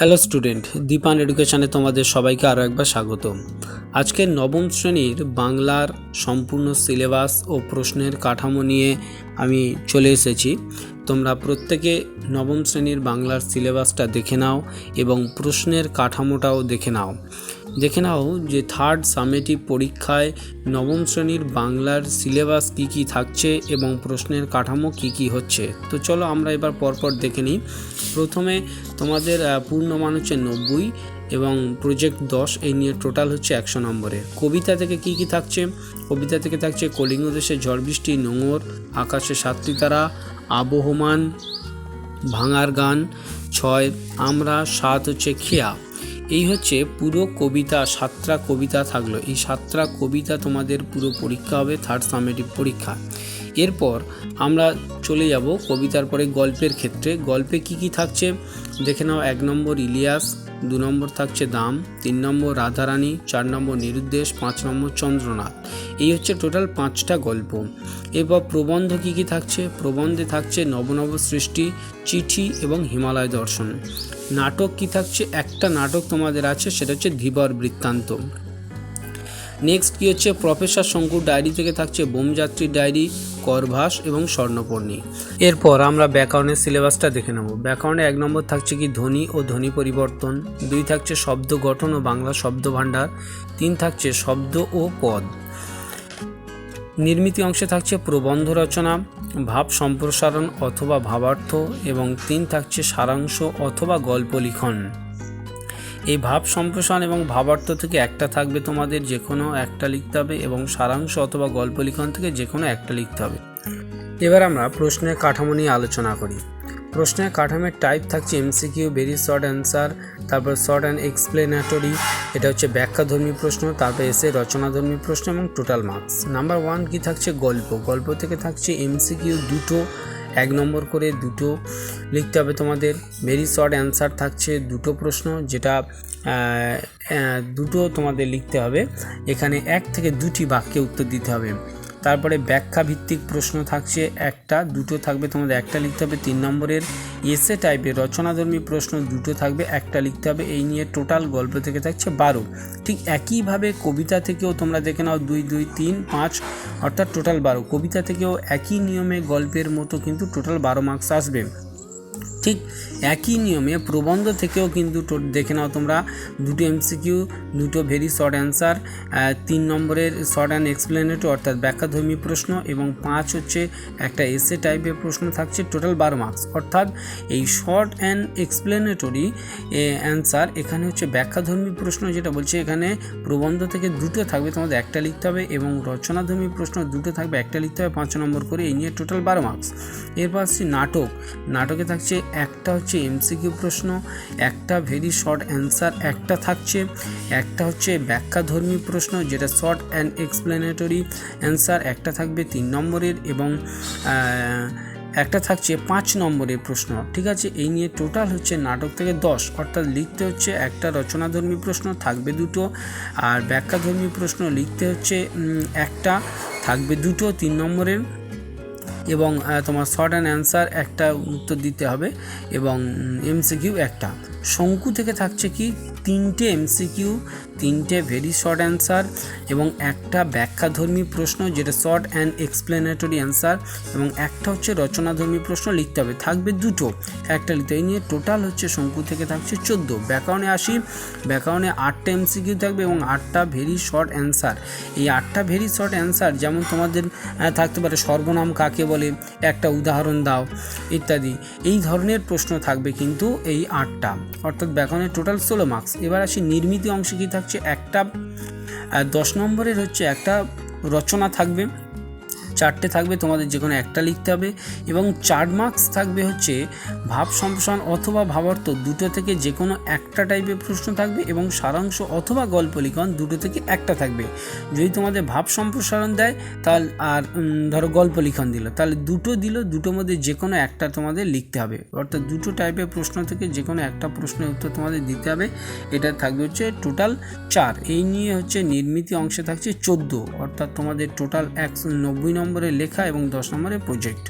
Hello student Dipan এডুকেশানে তোমাদের সবাইকে আরও একবার স্বাগত। আজকে নবম শ্রেণির বাংলার সম্পূর্ণ সিলেবাস ও প্রশ্নের কাঠামো নিয়ে আমি চলে এসেছি। তোমরা প্রত্যেকে নবম শ্রেণির বাংলার সিলেবাসটা দেখে নাও এবং প্রশ্নের কাঠামোটাও দেখে নাও। দেখে নাও যে থার্ড সামেটিভ পরীক্ষায় নবম শ্রেণির বাংলার সিলেবাস কি কি থাকছে এবং প্রশ্নের কাঠামো কি কি হচ্ছে। তো চলো আমরা এবার পরপর দেখে নিই। প্রথমে তোমাদের পূর্ণমান হচ্ছে নব্বই এবং প্রজেক্ট দশ এই নিয়ে টোটাল হচ্ছে একশো নম্বরের কবিতা থেকে কি কি থাকছে? কবিতা থেকে থাকছে কলিঙ্গ দেশে ঝড় বৃষ্টি, নোঙর, আকাশে সাতটি তারা, আবহমান, ভাঙার গান, ছয়, আমরা, সাত হচ্ছে খেয়া। এই হচ্ছে পুরো কবিতা, সাতটা কবিতা থাকল। এই সাতটা কবিতা তোমাদের পুরো পরীক্ষা হবে থার্ড সামেটিভ পরীক্ষা। এরপর আমরা চলে যাব কবিতার পরে গল্পের ক্ষেত্রে। গল্পে কি কি থাকছে? দেখে নাও, এক নম্বর ইলিয়াস দু নম্বর থাকছে দাম, তিন নম্বর রাধারানী, চার নম্বর নিরুদ্দেশ, পাঁচ নম্বর চন্দ্রনাথ। এই হচ্ছে টোটাল পাঁচটা গল্প। এরপর প্রবন্ধ কী কী থাকছে? প্রবন্ধে থাকছে নবনব সৃষ্টি, চিঠি এবং হিমালয় দর্শন। নাটক কি থাকছে? একটা নাটক তোমাদের আছে, সেটা হচ্ছে ধীবর বৃত্তান্ত। নেক্সট কি হচ্ছে? প্রফেসর শঙ্কুর ডায়েরি থেকে থাকছে বোমযাত্রীর ডায়েরি করভাস এবং স্বর্ণপর্ণী এরপর আমরা ব্যাকরণের সিলেবাসটা দেখে নেব। ব্যাকরণে এক নম্বর থাকছে কি ধ্বনি ও ধ্বনি পরিবর্তন। দুই থাকছে শব্দ গঠন ও বাংলা শব্দ ভাণ্ডার। তিন থাকছে শব্দ ও পদ। নির্মিতি অংশে থাকছে প্রবন্ধ রচনা, ভাব সম্প্রসারণ অথবা ভাবার্থ এবং তিন থাকছে সারাংশ অথবা গল্প লিখন। এই ভাব সম্প্রসারণ এবং ভাবার্থ থেকে একটা থাকবে তোমাদের, যে কোনো একটা লিখতে হবে এবং সারাংশ অথবা গল্প লিখন থেকে যে কোনো একটা লিখতে হবে। এবার আমরা প্রশ্নের কাঠামো নিয়ে আলোচনা করি। প্রশ্নের কাঠামোর টাইপ থাকছে এমসিকিউ ভেরি শর্ট অ্যান্সার তারপর শর্ট অ্যান্ড এক্সপ্লেনেটরি এটা হচ্ছে ব্যাখ্যাধর্মী প্রশ্ন, তারপর এসে রচনাধর্মী প্রশ্ন এবং টোটাল মার্কস নাম্বার ওয়ান কি থাকছে? গল্প। গল্প থেকে থাকছে এমসিকিউ দুটো এক নম্বর করে দুটো লিখতে হবে তোমাদের। ভেরি শর্ট অ্যান্সার থাকছে দুটো প্রশ্ন যেটা দুটো তোমাদের লিখতে হবে। এখানে এক থেকে দুটি বাক্যে উত্তর দিতে হবে। তারপরে ব্যাখ্যা ভিত্তিক প্রশ্ন থাকছে একটা, দুটো থাকবে, তোমাদের একটা লিখতে হবে তিন নম্বরের। এসে টাইপের রচনাধর্মী প্রশ্ন দুটো থাকবে, একটা লিখতে হবে, এই নিয়ে টোটাল গল্প থেকে থাকছে বারো। ঠিক একইভাবে কবিতা থেকেও তোমরা দেখে নাও দুই দুই, তিন, পাঁচ, অর্থাৎ টোটাল বারো। কবিতা থেকেও একই নিয়মে গল্পের মতো কিন্তু টোটাল বারো মার্কস আসবে। ঠিক একই নিয়মে প্রবন্ধ থেকেও কিন্তু দেখে নাও তোমরা। দুটো এমসিকিউ দুটো ভেরি শর্ট অ্যান্সার তিন নম্বরের শর্ট অ্যান্ড এক্সপ্লেনেটরি অর্থাৎ ব্যাখ্যাধর্মী প্রশ্ন এবং পাঁচ হচ্ছে একটা এসে টাইপের প্রশ্ন থাকছে টোটাল বারো মার্কস অর্থাৎ এই শর্ট অ্যান্ড এক্সপ্লেনেটরি অ্যান্সার এখানে হচ্ছে ব্যাখ্যাধর্মী প্রশ্ন যেটা বলছে, এখানে প্রবন্ধ থেকে দুটো থাকবে, তোমাদের একটা লিখতে হবে এবং রচনাধর্মী প্রশ্ন দুটো থাকবে, একটা লিখতে হবে পাঁচ নম্বর করে, এই নিয়ে টোটাল বারো মার্কস এরপর আসছি নাটক। নাটকে থাকছে একটা হচ্ছে এমসিকিউ প্রশ্ন, একটা ভেরি শর্ট অ্যান্সার একটা থাকছে, একটা হচ্ছে ব্যাখ্যাধর্মী প্রশ্ন যেটা শর্ট অ্যান্ড এক্সপ্লেনেটরি অ্যান্সার একটা থাকবে তিন নম্বরের এবং একটা থাকছে পাঁচ নম্বরের প্রশ্ন, ঠিক আছে? এই নিয়ে টোটাল হচ্ছে নাটক থেকে দশ, অর্থাৎ লিখতে হচ্ছে একটা রচনাধর্মী প্রশ্ন, থাকবে দুটো, আর ব্যাখ্যাধর্মী প্রশ্ন লিখতে হচ্ছে একটা, থাকবে দুটো, তিন নম্বরের এবং তোমার শর্ট অ্যান্ড অ্যান্সার একটা উত্তর দিতে হবে এবং এমসিকিউ একটা। শঙ্কু থেকে থাকছে কি? তিনটে এমসিকিউ, তিনটে ভেরি শর্ট অ্যান্সার এবং একটা ব্যাখ্যাধর্মী প্রশ্ন যেটা শর্ট অ্যান্ড এক্সপ্লেনেটরি অ্যান্সার এবং একটা হচ্ছে রচনাধর্মী প্রশ্ন লিখতে হবে। থাকবে দুটো। একটা লিখতে। এই নিয়ে টোটাল হচ্ছে শঙ্কু থেকে থাকছে চোদ্দ। ব্যাকরণে আসি ব্যাকরণে আটটা এমসিকিউ থাকবে এবং আটটা ভেরি শর্ট অ্যান্সার এই আটটা ভেরি শর্ট অ্যান্সার যেমন তোমাদের থাকতে পারে সর্বনাম কাকে বলে, একটা উদাহরণ দাও, ইত্যাদি। এই ধরনের প্রশ্ন থাকবে কিন্তু এই আটটা। অর্থাৎ ব্যাকরণের টোটাল ষোলো মার্কস এবার আসি নির্মিত অংশে কী থাকছে একটা। দশ নম্বরের হচ্ছে একটা রচনা থাকবে। চারটে থাকবে, তোমাদের যে কোনো একটা লিখতে হবে। এবং চার মার্কস থাকবে হচ্ছে ভাব সম্প্রসারণ অথবা ভাবার্থ, দুটো থেকে যে কোনো একটা টাইপের প্রশ্ন থাকবে এবং সারাংশ অথবা গল্প লিখন দুটো থেকে একটা থাকবে। যদি তোমাদের ভাব সম্প্রসারণ দেয়, তাহলে আর ধরো গল্প লিখন দিল, তাহলে দুটো দিল, দুটোর মধ্যে যে কোনো একটা তোমাদের লিখতে হবে। অর্থাৎ দুটো টাইপের প্রশ্ন থেকে যে কোনো একটা প্রশ্নের উত্তর তোমাদের দিতে হবে। এটা থাকবে হচ্ছে টোটাল চার। এই নিয়ে হচ্ছে নির্মিতি অংশে থাকছে চোদ্দ। অর্থাৎ তোমাদের টোটাল একশো নব্বই নম্বরের লেখা এবং দশ নম্বরে প্রজেক্ট।